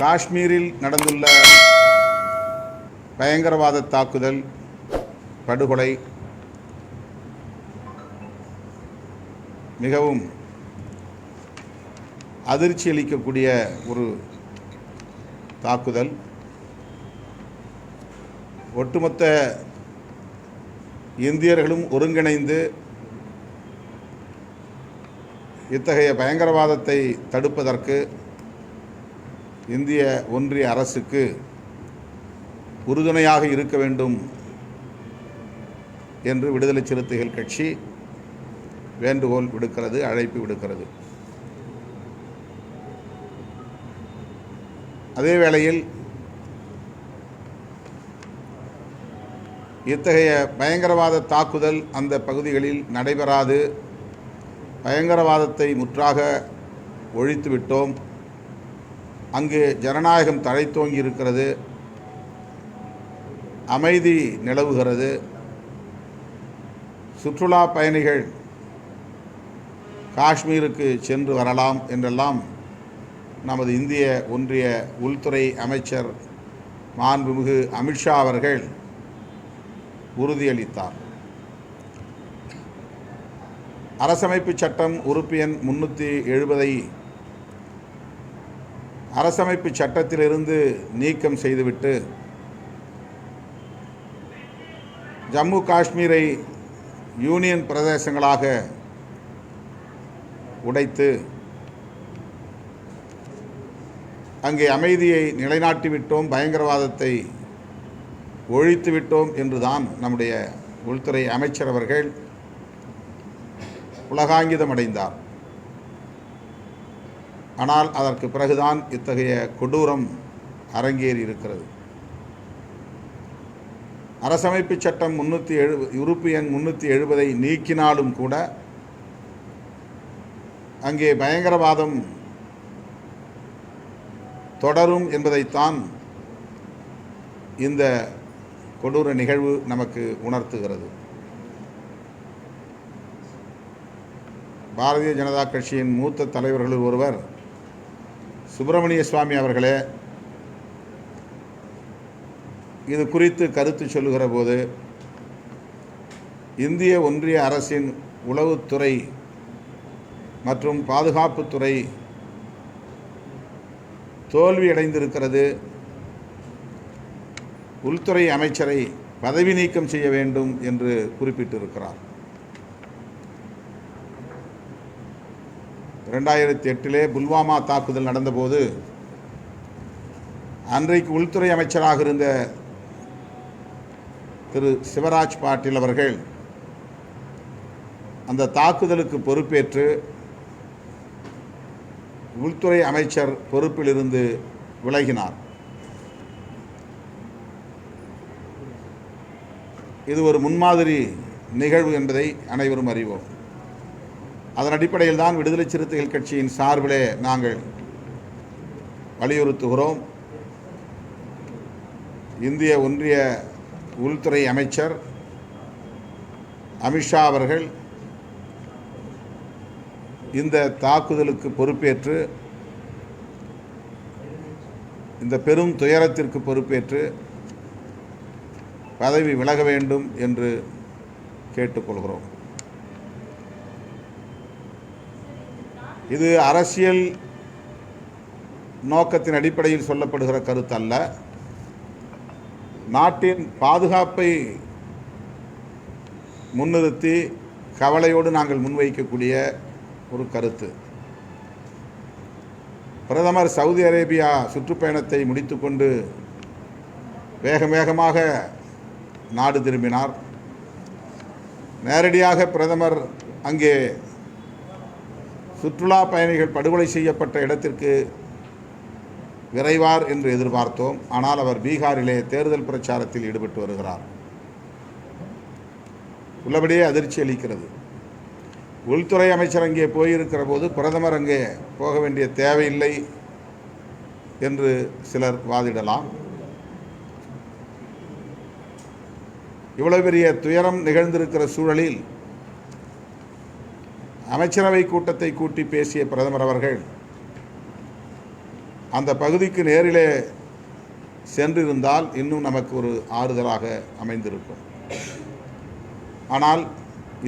காஷ்மீரில் நடந்துள்ள பயங்கரவாத தாக்குதல் படுகொலை மிகவும் அதிர்ச்சி அளிக்கக்கூடிய ஒரு தாக்குதல். ஒட்டுமொத்த இந்தியர்களும் ஒருங்கிணைந்து இத்தகைய பயங்கரவாதத்தை தடுப்பதற்கு இந்திய ஒன்றிய அரசுக்கு உறுதுணையாக இருக்க வேண்டும் என்று விடுதலை சிறுத்தைகள் கட்சி வேண்டுகோள் விடுக்கிறது அழைப்பு விடுக்கிறது. அதே வேளையில் இத்தகைய பயங்கரவாத தாக்குதல் அந்த பகுதிகளில் நடைபெறாது. பயங்கரவாதத்தை முற்றாக ஒழித்து விட்டோம். அங்கு ஜனநாயகம் தழைத்தோங்கி இருக்கிறது. அமைதி நிலவுகிறது. சுற்றுலா பயணிகள் காஷ்மீருக்கு சென்று வரலாம் என்றெல்லாம் நமது இந்திய ஒன்றிய உள்துறை அமைச்சர் மாண்புமிகு அமித்ஷா அவர்கள் உறுதியளித்தார். அரசமைப்பு சட்டம் உறுப்பு எண் முன்னூற்றி எழுபதை அரசமைப்பு சட்டத்திலிருந்து நீக்கம் செய்துவிட்டு ஜம்மு காஷ்மீரை யூனியன் பிரதேசங்களாக உடைத்து அங்கே அமைதியை நிலைநாட்டிவிட்டோம் பயங்கரவாதத்தை ஒழித்துவிட்டோம் என்றுதான் நம்முடைய உள்துறை அமைச்சர் அவர்கள் உலகாங்கிதம் அடைந்தார். ஆனால் அதற்கு பிறகுதான் இத்தகைய கொடூரம் அரங்கேறி இருக்கிறது. அரசமைப்பு சட்டம் முன்னூற்றி எழு உறுப்பு எண் முன்னூற்றி எழுபதை நீக்கினாலும் கூட அங்கே பயங்கரவாதம் தொடரும் என்பதைத்தான் இந்த கொடூர நிகழ்வு நமக்கு உணர்த்துகிறது. பாரதிய ஜனதா கட்சியின் மூத்த தலைவர்களில் ஒருவர் சுப்பிரமணிய சுவாமி அவர்களே இது குறித்து கருத்து சொல்லுகிற போது இந்திய ஒன்றிய அரசின் உளவுத்துறை மற்றும் பாதுகாப்புத்துறை தோல்வியடைந்திருக்கிறது. உள்துறை அமைச்சரை பதவி நீக்கம் செய்ய வேண்டும் என்று குறிப்பிட்டிருக்கிறார். ரெண்டாயிரத்தி எட்டிலே புல்வாமா தாக்குதல் நடந்தபோது அன்றைக்கு உள்துறை அமைச்சராக இருந்த திரு சிவராஜ் பாட்டீல் அவர்கள் அந்த தாக்குதலுக்கு பொறுப்பேற்று உள்துறை அமைச்சர் பொறுப்பிலிருந்து விலகினார். இது ஒரு முன்மாதிரி நிகழ்வு என்பதை அனைவரும் அறிவோம். அதன் அடிப்படையில் தான் விடுதலை சிறுத்தைகள் கட்சியின் சார்பிலே நாங்கள் வலியுறுத்துகிறோம். இந்திய ஒன்றிய உள்துறை அமைச்சர் அமித்ஷா அவர்கள் இந்த தாக்குதலுக்கு பொறுப்பேற்று இந்த பெரும் துயரத்திற்கு பொறுப்பேற்று பதவி விலக வேண்டும் என்று கேட்டுக்கொள்கிறோம். இது அரசியல் நோக்கத்தின் அடிப்படையில் சொல்லப்படுகிற கருத்து அல்ல நாட்டின் பாதுகாப்பை முன்னிறுத்தி கவலையோடு நாங்கள் முன்வைக்கக்கூடிய ஒரு கருத்து. பிரதமர் சவுதி அரேபியா சுற்றுப்பயணத்தை முடித்துக்கொண்டு வேக வேகமாக நாடு திரும்பினார். நேரடியாக பிரதமர் அங்கே சுற்றுலா பயணிகள் படுகொலை செய்யப்பட்ட இடத்திற்கு விரைவார் என்று எதிர்பார்த்தோம். ஆனால் அவர் பீகாரிலே தேர்தல் பிரச்சாரத்தில் ஈடுபட்டு வருகிறார். உள்ளபடியே அதிர்ச்சி அளிக்கிறது. உள்துறை அமைச்சர் அங்கே போயிருக்கிற போது பிரதமர் அங்கே போக வேண்டிய தேவையில்லை என்று சிலர் வாதிடலாம். இவ்வளவு பெரிய துயரம் நிகழ்ந்திருக்கிற சூழலில் அமைச்சரவை கூட்டத்தை கூட்டி பேசிய பிரதமர் அவர்கள் அந்த பகுதிக்கு நேரிலே சென்றிருந்தால் இன்னும் நமக்கு ஒரு ஆறுதலாக அமைந்திருக்கும். ஆனால்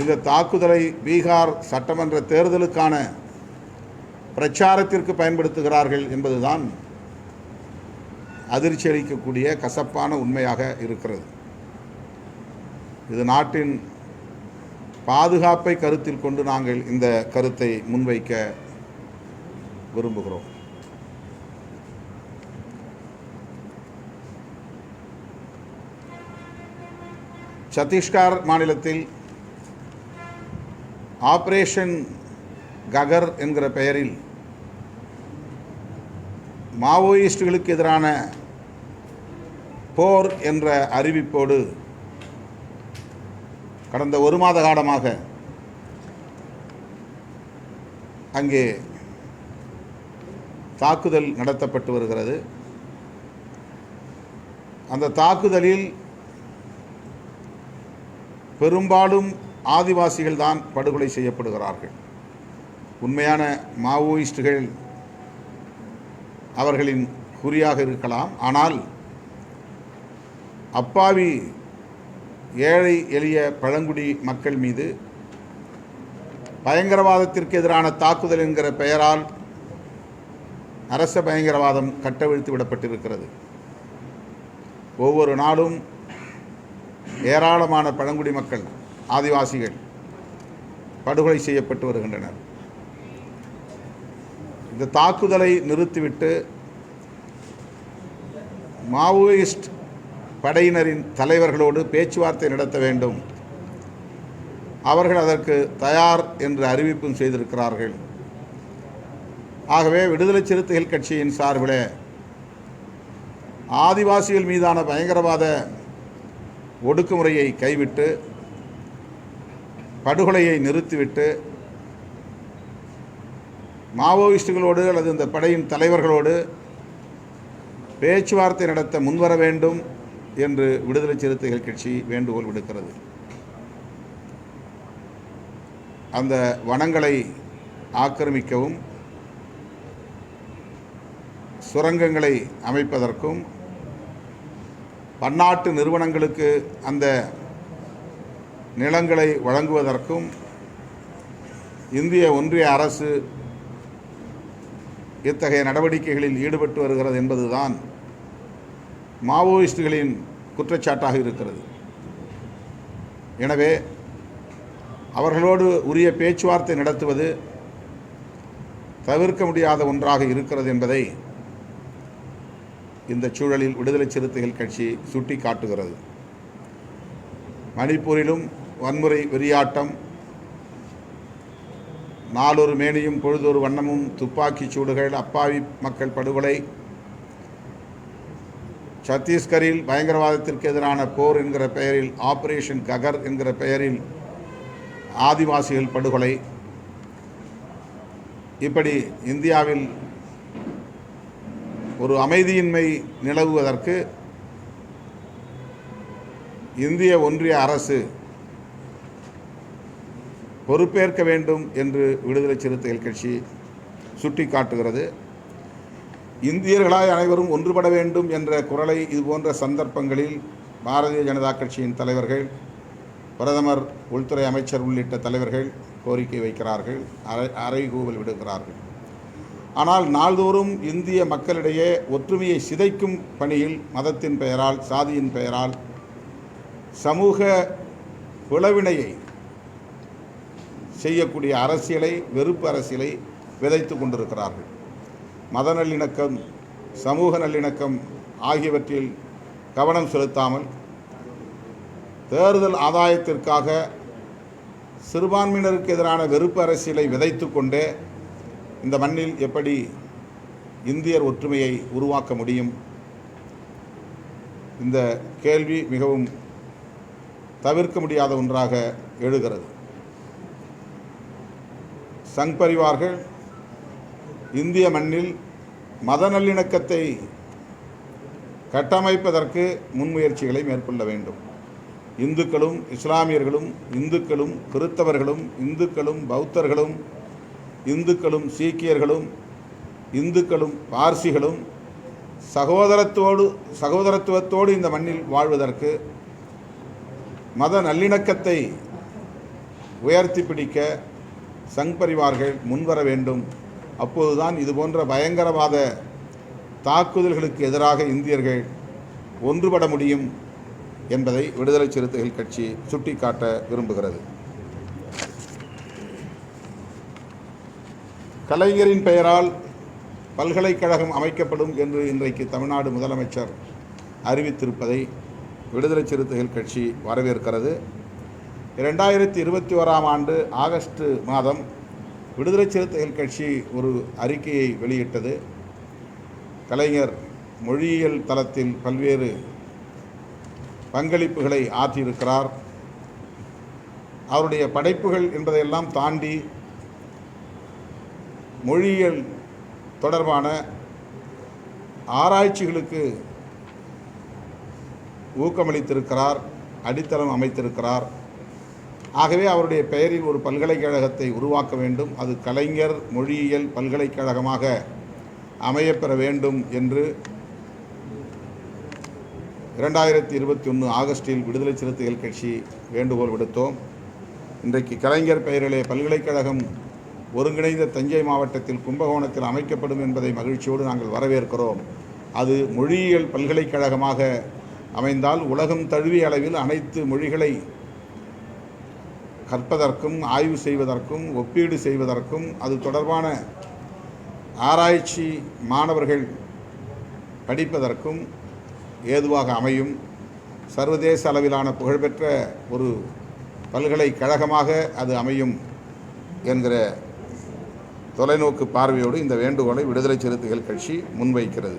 இந்த தாக்குதலை பீகார் சட்டமன்ற தேர்தலுக்கான பிரச்சாரத்திற்கு பயன்படுத்துகிறார்கள் என்பதுதான் அதிர்ச்சி அளிக்கக்கூடிய கசப்பான உண்மையாக இருக்கிறது. இது நாட்டின் பாதுகாப்பை கருத்தில் கொண்டு நாங்கள் இந்த கருத்தை முன்வைக்க விரும்புகிறோம். சத்தீஸ்கர் மாநிலத்தில் ஆபரேஷன் ககர் என்கிற பெயரில் மாவோயிஸ்டுகளுக்கு எதிரான போர் என்ற அறிவிப்போடு கடந்த ஒரு மாத காலமாக அங்கே தாக்குதல் நடத்தப்பட்டு வருகிறது. அந்த தாக்குதலில் பெரும்பாலும் ஆதிவாசிகள் தான் படுகொலை செய்யப்படுகிறார்கள். உண்மையான மாவோயிஸ்டுகள் அவர்களின் குறியாக இருக்கலாம். ஆனால் அப்பாவி ஏழை எளிய பழங்குடி மக்கள் மீது பயங்கரவாதத்திற்கு எதிரான தாக்குதல் என்கிற பெயரால் அரச பயங்கரவாதம் கட்டவிழ்த்து விடப்பட்டிருக்கிறது. ஒவ்வொரு நாளும் ஏராளமான பழங்குடி மக்கள் ஆதிவாசிகள் படுகொலை செய்யப்பட்டு வருகின்றனர். இந்த தாக்குதலை நிறுத்திவிட்டு மாவோயிஸ்ட் படையினரின் தலைவர்களோடு பேச்சுவார்த்தை நடத்த வேண்டும். அவர்கள் அதற்கு தயார் என்று அறிவிப்பும் செய்திருக்கிறார்கள். ஆகவே விடுதலை சிறுத்தைகள் கட்சியின் சார்பில் ஆதிவாசிகள் மீதான பயங்கரவாத ஒடுக்குமுறையை கைவிட்டு படுகொலையை நிறுத்திவிட்டு மாவோயிஸ்டுகளோடு அல்லது இந்த படையின் தலைவர்களோடு பேச்சுவார்த்தை நடத்த முன்வர வேண்டும். என்று விடுதலை சிறுத்தைகள் கட்சி வேண்டுகோள் விடுக்கிறது. அந்த வனங்களை ஆக்கிரமிக்கவும் சுரங்கங்களை அமைப்பதற்கும் பன்னாட்டு நிறுவனங்களுக்கு அந்த நிலங்களை வழங்குவதற்கும் இந்திய ஒன்றிய அரசு இத்தகைய நடவடிக்கைகளில் ஈடுபட்டு வருகிறது என்பதுதான் மாவோயிஸ்டுகளின் குற்றச்சாட்டாக இருக்கிறது. எனவே அவர்களோடு உரிய பேச்சுவார்த்தை நடத்துவது தவிர்க்க முடியாத ஒன்றாக இருக்கிறது என்பதை இந்த சூழலில் விடுதலை சிறுத்தைகள் கட்சி சுட்டி காட்டுகிறது மணிப்பூரிலும் வன்முறை வெறியாட்டம் நாளொரு மேனியும் பொழுதொரு வண்ணமும் துப்பாக்கிச் சூடுகள் அப்பாவி மக்கள் படுகொலை சத்தீஸ்கரில் பயங்கரவாதத்திற்கு எதிரான போர் என்கிற பெயரில் ஆப்ரேஷன் ககர் என்கிற பெயரில் ஆதிவாசிகள் படுகொலை. இப்படி இந்தியாவில் ஒரு அமைதியின்மை நிலவுவதற்கு இந்திய ஒன்றிய அரசு பொறுப்பேற்க வேண்டும் என்று விடுதலை சிறுத்தைகள் கட்சி சுட்டிக்காட்டுகிறது. இந்தியர்களாய் அனைவரும் ஒன்றுபட வேண்டும் என்ற குரலை இதுபோன்ற சந்தர்ப்பங்களில் பாரதிய ஜனதா கட்சியின் தலைவர்கள் பிரதமர் உள்துறை அமைச்சர் உள்ளிட்ட தலைவர்கள் கோரிக்கை வைக்கிறார்கள் அறை அறைகூவல் விடுகிறார்கள். ஆனால் நாள்தோறும் இந்திய மக்களிடையே ஒற்றுமையை சிதைக்கும் பணியில் மதத்தின் பெயரால் சாதியின் பெயரால் சமூக பிளவினையை செய்யக்கூடிய அரசியலை வெறுப்பு அரசியலை விதைத்து கொண்டிருக்கிறார்கள். மத நல்லிணக்கம் சமூக நல்லிணக்கம் ஆகியவற்றில் கவனம் செலுத்தாமல் தேர்தல் ஆதாயத்திற்காக சிறுபான்மையினருக்கு எதிரான வெறுப்பு அரசியலை விதைத்து கொண்டே இந்த மண்ணில் எப்படி இந்தியர் ஒற்றுமையை உருவாக்க முடியும்? இந்த கேள்வி மிகவும் தவிர்க்க முடியாத ஒன்றாக எழுகிறது. சங் பரிவார்கள் இந்திய மண்ணில் மத நல்லிணக்கத்தை கட்டமைப்பதற்கு முன்முயற்சிகளை மேற்கொள்ள வேண்டும். இந்துக்களும் இஸ்லாமியர்களும் இந்துக்களும் கிறித்தவர்களும் இந்துக்களும் பௌத்தர்களும் இந்துக்களும் சீக்கியர்களும் இந்துக்களும் பார்சிகளும் சகோதரத்தோடு சகோதரத்துவத்தோடு இந்த மண்ணில் வாழ்வதற்கு மத நல்லிணக்கத்தை உயர்த்தி பிடிக்க சங் பரிவார்கள் முன்வர வேண்டும். அப்போதுதான் இது போன்ற பயங்கரவாத தாக்குதல்களுக்கு எதிராக இந்தியர்கள் ஒன்றுபட முடியும் என்பதை விடுதலை சிறுத்தைகள் கட்சி சுட்டிக்காட்ட விரும்புகிறது. கலைஞரின் பெயரால் பல்கலைக்கழகம் அமைக்கப்படும் என்று இன்றைக்கு தமிழ்நாடு முதலமைச்சர் அறிவித்திருப்பதை விடுதலை சிறுத்தைகள் கட்சி வரவேற்கிறது. இரண்டாயிரத்தி இருபத்தி ஓராம் ஆண்டு ஆகஸ்ட் மாதம் விடுதலை சிறுத்தைகள் கட்சி ஒரு அறிக்கையை வெளியிட்டது. கலைஞர் மொழியியல் தளத்தில் பல்வேறு பங்களிப்புகளை ஆற்றியிருக்கிறார். அவருடைய படைப்புகள் என்பதையெல்லாம் தாண்டி மொழியியல் தொடர்பான ஆராய்ச்சிகளுக்கு ஊக்கமளித்திருக்கிறார் அடித்தளம் அமைத்திருக்கிறார். ஆகவே அவருடைய பெயரில் ஒரு பல்கலைக்கழகத்தை உருவாக்க வேண்டும். அது கலைஞர் மொழியியல் பல்கலைக்கழகமாக அமையப்பெற வேண்டும் என்று இரண்டாயிரத்தி இருபத்தி ஒன்று ஆகஸ்டில் விடுதலை சிறுத்தைகள் கட்சி வேண்டுகோள் விடுத்தோம். இன்றைக்கு கலைஞர் பெயரிலே பல்கலைக்கழகம் ஒருங்கிணைந்த தஞ்சை மாவட்டத்தில் கும்பகோணத்தில் அமைக்கப்படும் என்பதை மகிழ்ச்சியோடு நாங்கள் வரவேற்கிறோம். அது மொழியியல் பல்கலைக்கழகமாக அமைந்தால் உலகம் தழுவிய அளவில் அனைத்து மொழிகளை கற்பதற்கும் ஆய்வு செய்வதற்கும் ஒப்பீடு செய்வதற்கும் அது தொடர்பான ஆராய்ச்சி மாணவர்கள் படிப்பதற்கும் ஏதுவாக அமையும். சர்வதேச அளவிலான புகழ்பெற்ற ஒரு பல்கலைக்கழகமாக அது அமையும் என்கிற தொலைநோக்கு பார்வையோடு இந்த வேண்டுகோளை விடுதலை சிறுத்தைகள் கட்சி முன்வைக்கிறது.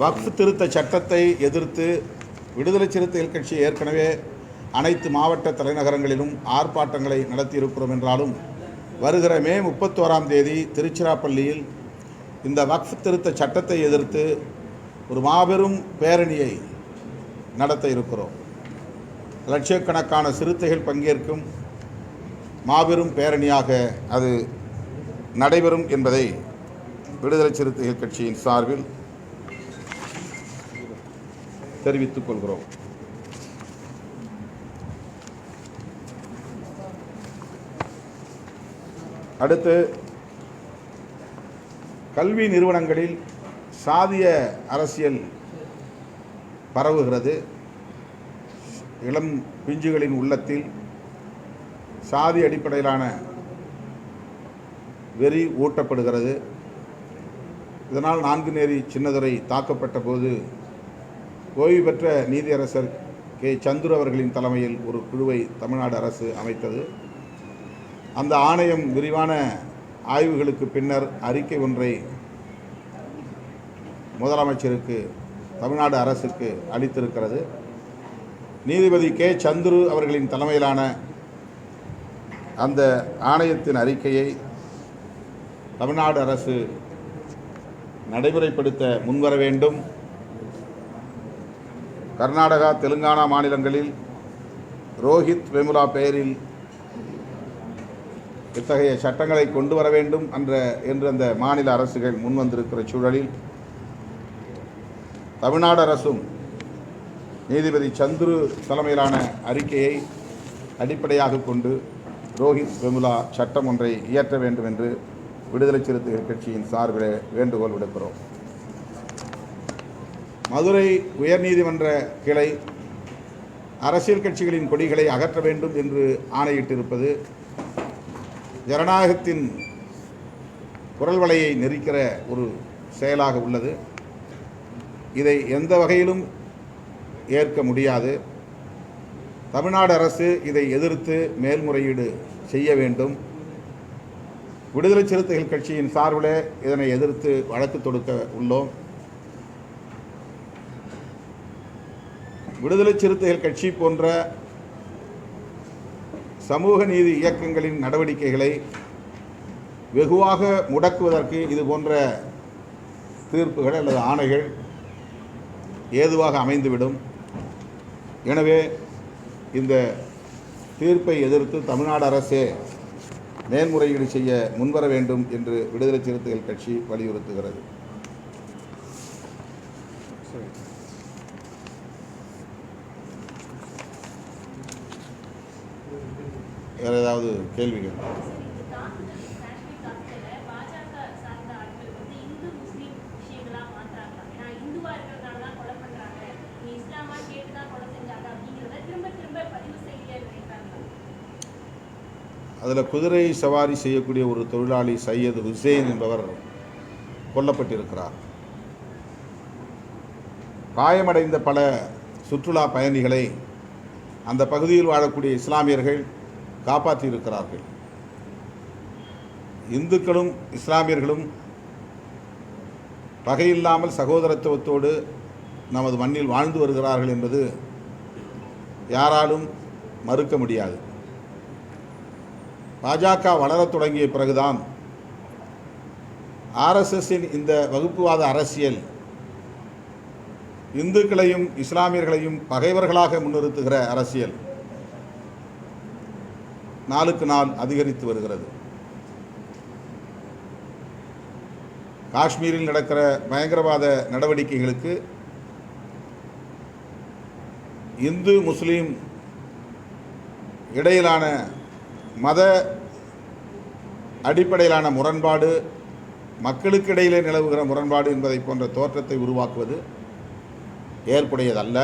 வக்ஃப் திருத்த சட்டத்தை எதிர்த்து விடுதலை சிறுத்தைகள் கட்சி ஏற்கனவே அனைத்து மாவட்ட தலைநகரங்களிலும் ஆர்ப்பாட்டங்களை நடத்தியிருக்கிறோம் என்றாலும் வருகிற மே முப்பத்தோராம் தேதி திருச்சிராப்பள்ளியில் இந்த வக்ஃப் திருத்த சட்டத்தை எதிர்த்து ஒரு மாபெரும் பேரணியை நடத்த இருக்கிறோம். லட்சக்கணக்கான சிறுத்தைகள் பங்கேற்கும் மாபெரும் பேரணியாக அது நடைபெறும் என்பதை விடுதலை சிறுத்தைகள் கட்சியின் சார்பில் தெரிவித்துக் கொள்கிறோம். அடுத்து கல்வி நிறுவனங்களில் சாதிய அரசியல் பரவுகிறது. இளம் பிஞ்சுகளின் உள்ளத்தில் சாதி அடிப்படையிலான வெறி ஊட்டப்படுகிறது. இதனால் நான்கு நேரி சின்னதுரை தாக்கப்பட்ட போது ஓய்வு பெற்ற நீதியரசர் கே. சந்துரு அவர்களின் தலைமையில் ஒரு குழுவை தமிழ்நாடு அரசு அமைத்தது. அந்த ஆணையம் விரிவான ஆய்வுகளுக்கு பின்னர் அறிக்கை ஒன்றை முதலமைச்சருக்கு தமிழ்நாடு அரசுக்கு அளித்திருக்கிறது. நீதிபதி கே. சந்துரு அவர்களின் தலைமையிலான அந்த ஆணையத்தின் அறிக்கையை தமிழ்நாடு அரசு நடைமுறைப்படுத்த முன்வர வேண்டும். கர்நாடகா தெலுங்கானா மாநிலங்களில் ரோஹித் வெமுலா பெயரில் இத்தகைய சட்டங்களை கொண்டு வர வேண்டும் என்ற என்று அந்த மாநில அரசுகள் முன்வந்திருக்கிற சூழலில் தமிழ்நாடு அரசும் நீதிபதி சந்துரு தலைமையிலான அறிக்கையை அடிப்படையாக கொண்டு ரோஹித் வெமுலா சட்டம் ஒன்றை இயற்ற வேண்டும் என்று விடுதலை சிறுத்தைகள் கட்சியின் சார்பில் வேண்டுகோள் விடுக்கிறோம். மதுரை உயர்நீதிமன்ற கிளை அரசியல் கட்சிகளின் கொடிகளை அகற்ற வேண்டும் என்று ஆணையிட்டிருப்பது ஜனநாயகத்தின் குரல் வலையை நெரிக்கிற ஒரு செயலாக உள்ளது. இதை எந்த வகையிலும் ஏற்க முடியாது. தமிழ்நாடு அரசு இதை எதிர்த்து மேல்முறையீடு செய்ய வேண்டும். விடுதலை சிறுத்தைகள் கட்சியின் சார்பில் இதனை எதிர்த்து வழக்கு தொடுக்க உள்ளோம். விடுதலை சிறுத்தைகள் கட்சி போன்ற சமூக நீதி இயக்கங்களின் நடவடிக்கைகளை வெகுவாக முடக்குவதற்கு இது போன்ற தீர்ப்புகள் அல்லது ஆணைகள் ஏதுவாக அமைந்துவிடும். எனவே இந்த தீர்ப்பை எதிர்த்து தமிழ்நாடு அரசே மேல்முறையீடு செய்ய முன்வர வேண்டும் என்று விடுதலை சிறுத்தைகள் கட்சி வலியுறுத்துகிறது வேறு ஏதாவது கேள்விகள் சரி, இந்த தாக்குதல், காஷ்மீர் தாக்குதலை பாஜக சார்ந்த ஆட்கள் வந்து இந்து, முஸ்லீம் விஷயங்களா மாத்துறாங்க. ஏன்னா இந்துவா இருக்கிறதுனால தான் கொலை பண்றாங்க. நீ இஸ்லாமா கேட்டு தான் கொலை செஞ்சாங்க அப்படிங்கிறத திரும்ப திரும்ப வேற ஏதாவது கேள்விகள்? அதில் குதிரை சவாரி செய்யக்கூடிய ஒரு தொழிலாளி சையது ஹுசேன் என்பவர் கொல்லப்பட்டிருக்கிறார். காயமடைந்த பல சுற்றுலா பயணிகளை அந்த பகுதியில் வாழக்கூடிய இஸ்லாமியர்கள் காப்பாற்றியிருக்கிறார்கள். இந்துக்களும் இஸ்லாமியர்களும் பகையில்லாமல் சகோதரத்துவத்தோடு நமது மண்ணில் வாழ்ந்து வருகிறார்கள் என்பது யாராலும் மறுக்க முடியாது. பாஜக வளரத் தொடங்கிய பிறகுதான் ஆர்எஸ்எஸ்ஸின் இந்த வகுப்புவாத அரசியல் இந்துக்களையும் இஸ்லாமியர்களையும் பகைவர்களாக முன்னிறுத்துகிற அரசியல். நாளுக்கு நாள் அதிகரித்து வருகிறது. காஷ்மீரில் நடக்கிற பயங்கரவாத நடவடிக்கைகளுக்கு இந்து முஸ்லீம் இடையிலான மத அடிப்படையிலான முரண்பாடு மக்களுக்கு இடையிலே நிலவுகிற முரண்பாடு என்பதை போன்ற தோற்றத்தை உருவாக்குவது ஏற்புடையதல்ல.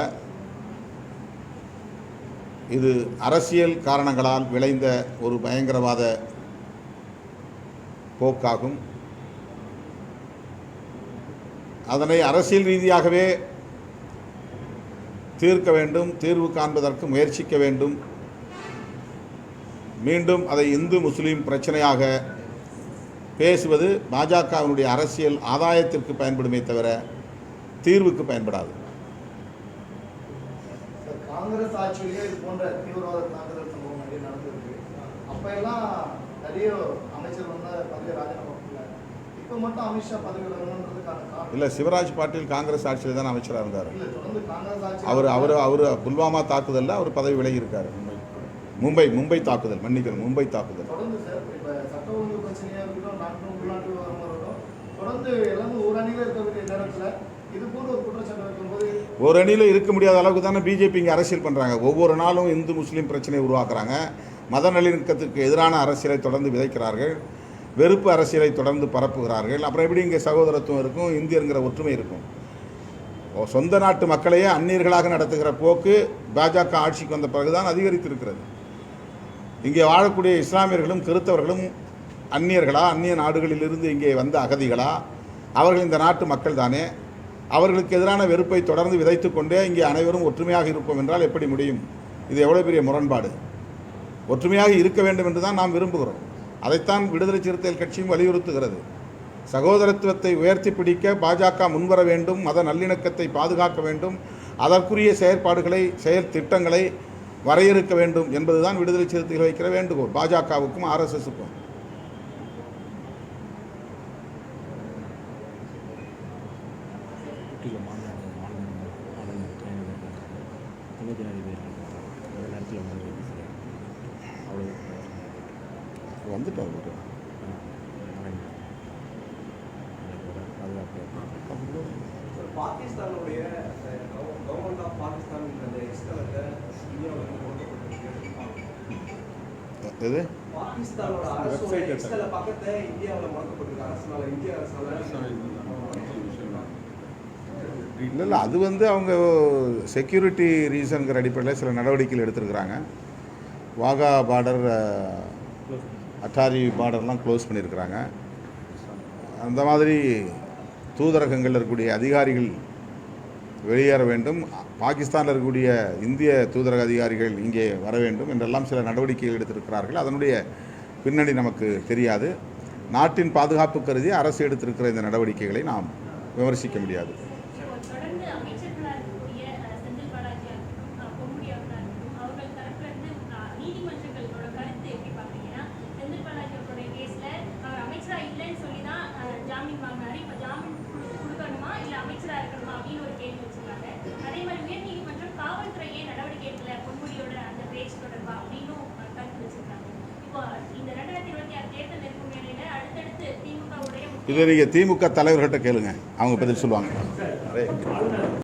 இது அரசியல் காரணங்களால் விளைந்த ஒரு பயங்கரவாத போக்காகும். அதனை அரசியல் ரீதியாகவே தீர்க்க வேண்டும் தீர்வு காண்பதற்கு முயற்சிக்க வேண்டும். மீண்டும் அதை இந்து முஸ்லீம் பிரச்சனையாக பேசுவது பாஜகவினுடைய அரசியல் ஆதாயத்திற்கு பயன்படுமே தவிர தீர்வுக்கு பயன்படாது. காங்கிரஸ் ஆட்சியிலேயே இது போன்ற தீவிரவாத தாக்குதல் சம்பவம் நிறைய நடந்திருக்கு. அப்ப எல்லாம் நிறைய அமைச்சர் வந்து பதவி ராஜினாமா இப்ப மட்டும் அமித்ஷா பதவி வரணுன்றதுக்கான இல்லை சிவராஜ் பாட்டீல் காங்கிரஸ் ஆட்சியில் தான் அமைச்சராக இருந்தார். அவர் அவர் அவர் புல்வாமா தாக்குதலில் அவர் பதவி விலகி இருக்கார். மும்பை மும்பை தாக்குதல் மன்னிக்கணும் மும்பை தாக்குதல். தொடர்ந்து சார் இப்ப சட்ட ஒழுங்கு பிரச்சனையா இருக்கட்டும் நாட்டு உள்நாட்டு தொடர்ந்து எல்லாமே ஒரு அணியில இருக்கக்கூடிய நேரத்துல இது போன்ற ஒரு அணியில் இருக்க முடியாத அளவுக்கு தானே பிஜேபி இங்கே அரசியல் பண்ணுறாங்க ஒவ்வொரு நாளும் இந்து முஸ்லீம் பிரச்சனையை உருவாக்குறாங்க. மத நல்லிணக்கத்துக்கு எதிரான அரசியலை தொடர்ந்து விதைக்கிறார்கள். வெறுப்பு அரசியலை தொடர்ந்து பரப்புகிறார்கள். அப்புறம் எப்படி இங்கே சகோதரத்துவம் இருக்கும்? இந்தியருங்கிற ஒற்றுமை இருக்கும். சொந்த நாட்டு மக்களையே அந்நியர்களாக நடத்துகிற போக்கு பாஜக ஆட்சிக்கு வந்த பிறகுதான் அதிகரித்திருக்கிறது. இங்கே வாழக்கூடிய இஸ்லாமியர்களும் கிறித்தவர்களும் அந்நியர்களா? அந்நிய நாடுகளிலிருந்து இங்கே வந்த அகதிகளா? அவர்கள் இந்த நாட்டு மக்கள் தானே அவர்களுக்கு எதிரான வெறுப்பை தொடர்ந்து விதைத்து கொண்டே இங்கே அனைவரும் ஒற்றுமையாக இருப்போம் என்றால் எப்படி முடியும்? இது எவ்வளோ பெரிய முரண்பாடு? ஒற்றுமையாக இருக்க வேண்டும் என்று தான் நாம் விரும்புகிறோம். அதைத்தான் விடுதலை சிறுத்தைகள் கட்சியும் வலியுறுத்துகிறது. சகோதரத்துவத்தை உயர்த்தி பிடிக்க பாஜக முன்வர வேண்டும் மத நல்லிணக்கத்தை பாதுகாக்க வேண்டும் அதற்குரிய செயற்பாடுகளை செயல் திட்டங்களை வரையறுக்க வேண்டும் என்பதுதான் விடுதலை சிறுத்தைகள் வைக்கிற வேண்டுகோள். பாஜகவுக்கும் ஆர்எஸ்எஸ்க்கும் பாகிஸ்தானுடைய கவர்மெண்ட் ஆஃப் பாகிஸ்தான் அந்த எக்ஸ்கலத்தை இந்தியாவில் வந்து எது? பாகிஸ்தானோட அரசோட எக்ஸ்கல பக்கத்தை இந்தியாவில் முடக்கப்பட்டிருக்கு அரசுனால இந்திய அரசால. இல்லை இல்லை அது வந்து அவங்க செக்யூரிட்டி ரீசனுங்கிற அடிப்படையில் சில நடவடிக்கைகள் எடுத்திருக்கிறாங்க. வாகா பார்டர் அட்டாரி பார்டர்லாம் க்ளோஸ் பண்ணியிருக்கிறாங்க. அந்த மாதிரி தூதரகங்களில் இருக்கக்கூடிய அதிகாரிகள் வெளியேற வேண்டும். பாகிஸ்தானில் இருக்கக்கூடிய இந்திய தூதரக அதிகாரிகள் இங்கே வர வேண்டும் என்றெல்லாம் சில நடவடிக்கைகள் எடுத்திருக்கிறார்கள். அதனுடைய பின்னணி நமக்கு தெரியாது. நாட்டின் பாதுகாப்பு கருதி அரசு எடுத்திருக்கிற இந்த நடவடிக்கைகளை நாம் விமர்சிக்க முடியாது இப்போ தொடர்ந்து அமைச்சர்களா இருக்கக்கூடிய அஹ், செந்தில் பாலாஜியா இருக்கட்டும் அஹ், பொன்முடி அவர்களா இருக்கட்டும் அவர்கள் தரப்புல இருந்து அஹ், நீதிமன்றங்களோட கருத்து எப்படி பாக்குறீங்கன்னா செந்தில் பாலாஜி அவர்களுடைய கேஸ்ல அவர் அமைச்சரா இல்லைன்னு சொல்லி தான் அஹ், ஜாமீன் வாங்கினாரு இப்ப ஜாமீன் கொடு- கொடுக்கணுமா இல்ல அமைச்சரா இருக்கணுமா அப்படின்னு ஒரு கேள்வி வச்சிருக்காங்க அதே மாதிரி உயர்நீதிமன்றம் காவல்துறையே நடவடிக்கை எடுக்கல பொன்முடியோட அந்த பேச்சு தொடர்பா அப்படின்னும் இதை நீங்கள் திமுக தலைவர்கிட்ட கேளுங்க. அவங்க பதில் சொல்லுவாங்க.